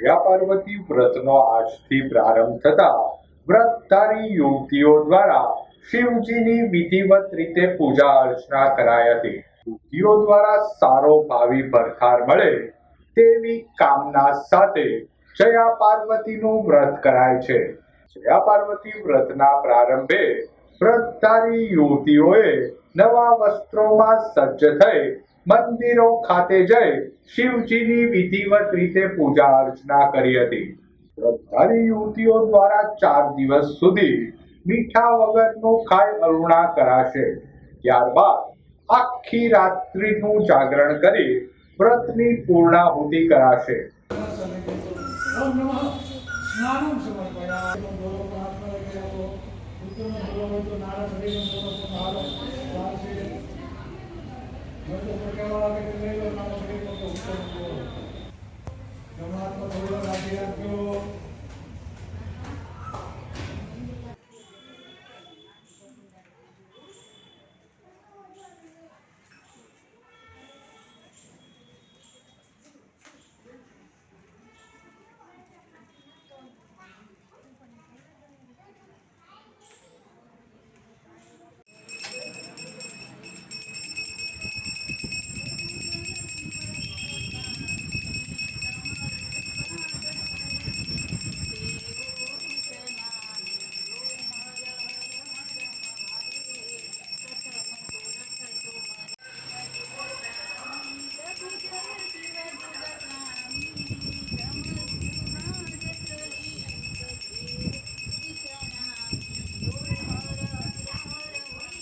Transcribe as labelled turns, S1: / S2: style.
S1: જયા પાર્વતી વ્રતનો આજથી પ્રારંભ થતા વ્રતધારી યુવતીઓ દ્વારા શિવજીની વિધિવત રીતે પૂજા અર્ચના કરાઈ હતી. યુવતીઓ દ્વારા સારો ભાવિ ભરખાર મળે તેવી કામના સાથે જયા પાર્વતીનું વ્રત કરાય છે. જયા પાર્વતી વ્રતના પ્રારંભે વ્રતધારી યુવતીઓએ નવા વસ્ત્રોમાં સજ્જ થઈ મંદિરો ખાતે જઈ શિવજીની વિધિવત રીતે પૂજા અર્ચના કરી હતી. વ્રતધારી યુવતીઓ દ્વારા ચાર દિવસ સુધી મીઠા વગરનું ખાઈ અરુણા કરાશે. ત્યારબાદ આખી રાત્રિનું જાગરણ કરી વ્રતની પૂર્ણાહુતિ કરાશે.
S2: ઓમ Senhor.